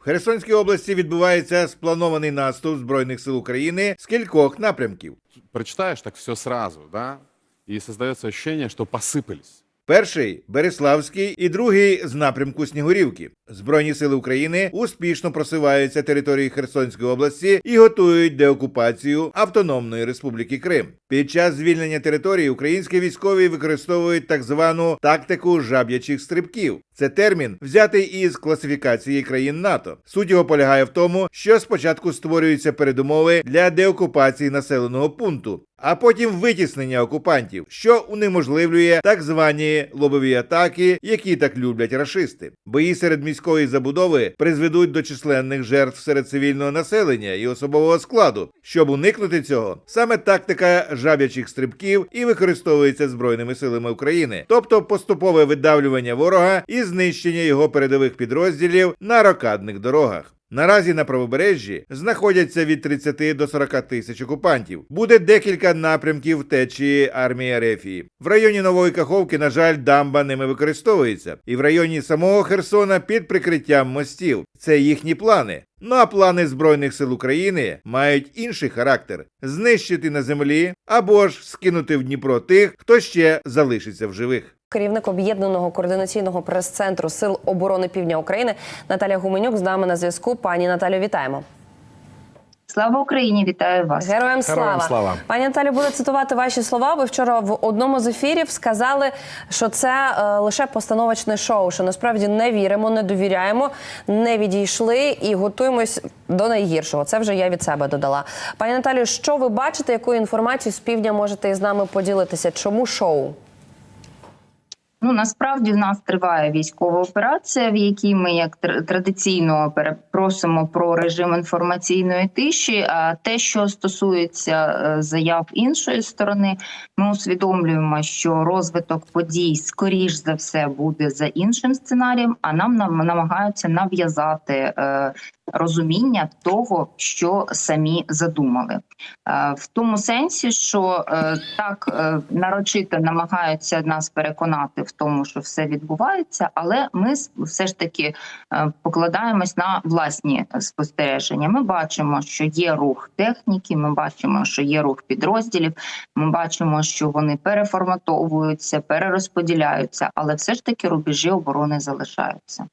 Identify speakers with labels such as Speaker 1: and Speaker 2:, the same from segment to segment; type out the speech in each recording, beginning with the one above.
Speaker 1: В Херсонській області відбувається спланований наступ збройних сил України з кількох напрямків.
Speaker 2: Прочитаєш так все сразу, да, І создается ощущение, що посыпались.
Speaker 1: Перший Береславський і другий з напрямку Снігурівки. Збройні сили України успішно просуваються території Херсонської області і готують деокупацію Автономної Республіки Крим. Під час звільнення території українські військові використовують так звану тактику жаб'ячих стрибків. Це термін, взятий із класифікації країн НАТО. Суть його полягає в тому, що спочатку створюються передумови для деокупації населеного пункту, а потім витіснення окупантів, що унеможливлює так звані лобові атаки, які так люблять рашисти. Бої серед міської забудови призведуть до численних жертв серед цивільного населення і особового складу. Щоб уникнути цього, саме тактика жаб'ячих стрибків і використовується збройними силами України, тобто поступове видавлювання ворога і знищення його передових підрозділів на рокадних дорогах. Наразі на правобережжі знаходяться від 30 до 40 тисяч окупантів. Буде декілька напрямків течії армії Арефії. В районі Нової Каховки, на жаль, дамба ними використовується, і в районі самого Херсона під прикриттям мостів. Це їхні плани. Ну а плани Збройних сил України мають інший характер: знищити на землі або ж скинути в Дніпро тих, хто ще залишиться в живих.
Speaker 3: Керівник об'єднаного координаційного прес-центру Сил оборони Півдня України Наталя Гуменюк з нами на зв'язку. Пані Наталю, вітаємо.
Speaker 4: Слава Україні! Вітаю вас.
Speaker 3: Героям слава.
Speaker 2: Героям слава.
Speaker 3: Пані Наталі, буду цитувати ваші слова. Ви вчора в одному з ефірів сказали, що це е, лише постановочне шоу. Що насправді не віримо, не довіряємо, не відійшли і готуємось до найгіршого. Це вже я від себе додала. Пані Наталію, що ви бачите, яку інформацію з півдня можете із нами поділитися? Чому шоу?
Speaker 4: Ну насправді в нас триває військова операція, в якій ми як традиційно перепросимо про режим інформаційної тиші. А те, що стосується е, заяв іншої сторони, ми усвідомлюємо, що розвиток подій скоріш за все буде за іншим сценарієм, а нам нам намагаються нав'язати е, розуміння того, що самі задумали. Е, в тому сенсі, що е, так е, нарочито намагаються нас переконати в тому, що все відбувається, але ми все ж таки покладаємось на власні спостереження. Ми бачимо, що є рух техніки, ми бачимо, що є рух підрозділів. Ми бачимо, що вони переформатовуються, перерозподіляються, але все ж таки рубежі оборони залишаються.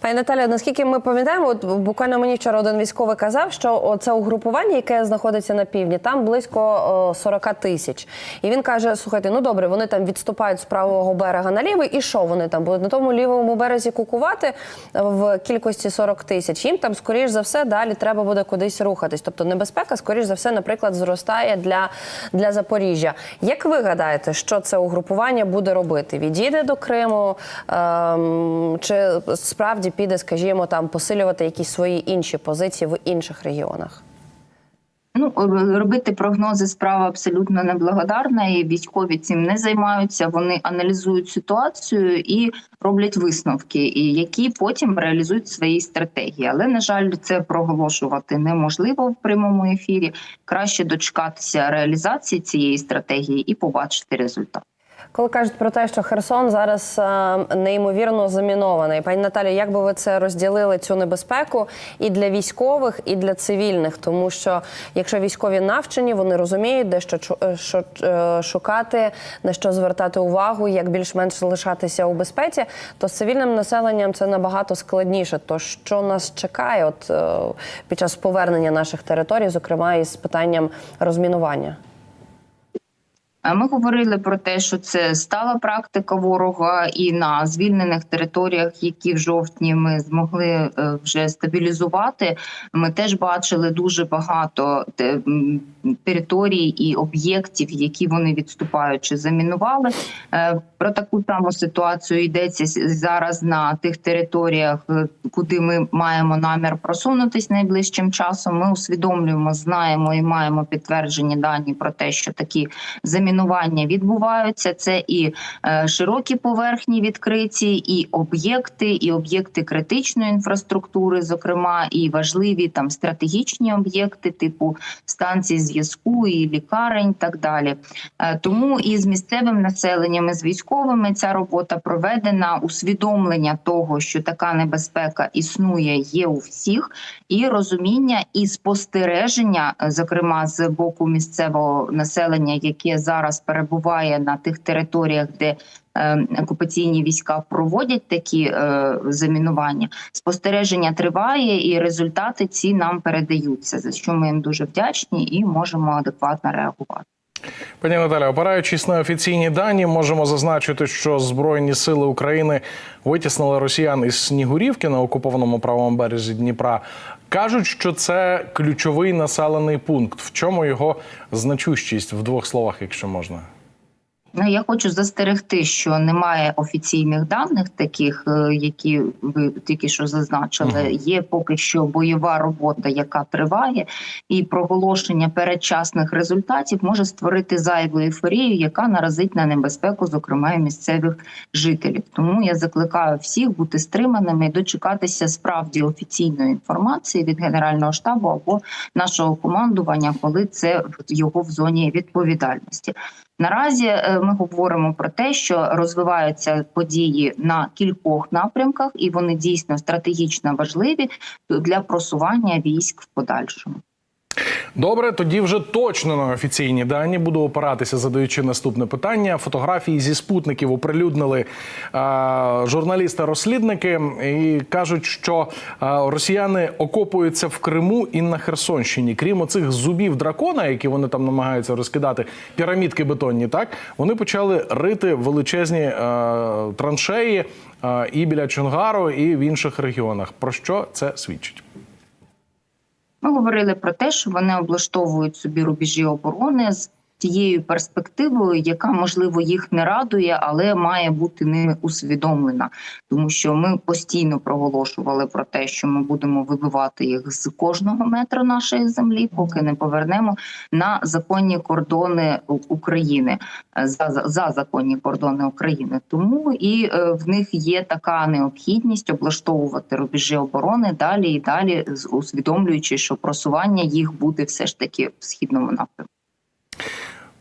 Speaker 3: Пані Наталя, наскільки ми пам'ятаємо, от буквально мені вчора один військовий казав, що це угрупування, яке знаходиться на півдні, там близько 40 тисяч. І він каже: слухайте, ну добре, вони там відступають з правого берега на лівий, і що вони там будуть на тому лівому березі кукувати в кількості 40 тисяч. Їм там, скоріш за все, далі треба буде кудись рухатись. Тобто небезпека, скоріш за все, наприклад, зростає для, для Запоріжжя. Як ви гадаєте, що це угрупування буде робити? Відійде до Криму ем, чи справді піде, скажімо, там посилювати якісь свої інші позиції в інших регіонах?
Speaker 4: Ну робити прогнози справа абсолютно неблагодарна, і військові цим не займаються. Вони аналізують ситуацію і роблять висновки, які потім реалізують свої стратегії. Але на жаль, це проголошувати неможливо в прямому ефірі. Краще дочекатися реалізації цієї стратегії і побачити результат.
Speaker 3: Коли кажуть про те, що Херсон зараз е, неймовірно замінований, пані Наталі, як би ви це розділили цю небезпеку і для військових, і для цивільних? Тому що якщо військові навчені, вони розуміють, де що, е, що е, шукати, на що звертати увагу, як більш-менш залишатися у безпеці, то з цивільним населенням це набагато складніше. То що нас чекає, от під час повернення наших територій, зокрема із питанням розмінування?
Speaker 4: Ми говорили про те, що це стала практика ворога, і на звільнених територіях, які в жовтні ми змогли е, вже стабілізувати. Ми теж бачили дуже багато те- територій і об'єктів, які вони відступаючи замінували. Е, Про таку саму ситуацію йдеться зараз на тих територіях, е, куди ми маємо намір просунутись найближчим часом. Ми усвідомлюємо, знаємо і маємо підтверджені дані про те, що такі замінування розмінування відбуваються. Це і е, широкі поверхні відкриті, і об'єкти, і об'єкти критичної інфраструктури, зокрема, і важливі там стратегічні об'єкти, типу станцій зв'язку і лікарень, так далі. Е, Тому і з місцевим населенням, і з військовими ця робота проведена. Усвідомлення того, що така небезпека існує, є у всіх, і розуміння і спостереження, е, зокрема з боку місцевого населення, яке зараз перебуває на тих територіях, де е, окупаційні війська проводять такі е, замінування. Спостереження триває, і результати ці нам передаються. За що ми їм дуже вдячні і можемо адекватно реагувати.
Speaker 5: Пані Наталя, опираючись на офіційні дані, можемо зазначити, що Збройні сили України витіснили росіян із Снігурівки на окупованому правому березі Дніпра. Кажуть, що це ключовий населений пункт. В чому його значущість в двох словах, якщо можна?
Speaker 4: Ну, я хочу застерегти, що немає офіційних даних, таких, е, які ви тільки що зазначили. Є поки що бойова робота, яка триває, і проголошення передчасних результатів може створити зайву ейфорію, яка наразить на небезпеку, зокрема і місцевих жителів. Тому я закликаю всіх бути стриманими і дочекатися справді офіційної інформації від генерального штабу або нашого командування, коли це його в зоні відповідальності. Наразі е, ми говоримо про те, що розвиваються події на кількох напрямках, і вони дійсно стратегічно важливі для просування військ в подальшому.
Speaker 5: Добре, тоді вже точно на офіційні дані буду опиратися, задаючи наступне питання. Фотографії зі спутників оприлюднили журналісти-розслідники і кажуть, що росіяни окопуються в Криму і на Херсонщині. Крім оцих зубів дракона, які вони там намагаються розкидати, пірамідки бетонні, так вони почали рити величезні траншеї і біля Чонгару, і в інших регіонах. Про що це свідчить?
Speaker 4: Ми говорили про те, що вони облаштовують собі рубежі оборони з тією перспективою, яка можливо їх не радує, але має бути ними усвідомлена, тому що ми постійно проголошували про те, що ми будемо вибивати їх з кожного метра нашої землі, поки не повернемо на законні кордони України е, за, за, за законні кордони України. Тому і е, в них є така необхідність облаштовувати рубежі оборони далі і далі, усвідомлюючи, що просування їх буде все ж таки в східному напрямку.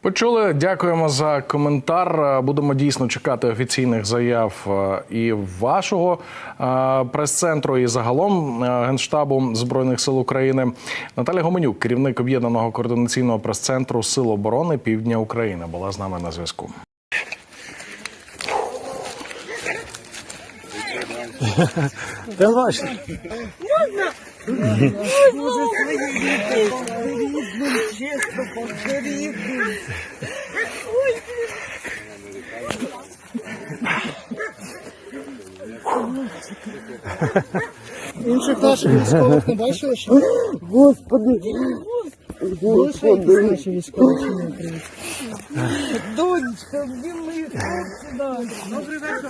Speaker 5: Почули, дякуємо за коментар. Е, Будемо дійсно чекати офіційних заяв е, і вашого е, прес-центру, і загалом генштабу збройних сил України. Наталя Гоменюк, керівник об'єднаного координаційного прес-центру Сил оборони Півдня України, була з нами на зв'язку.
Speaker 6: Інших наших військових не бачили ще? Господи! Господи! Наші військові чи не привіт? Донечка, где мої хлопці? Да. Добрий вечір.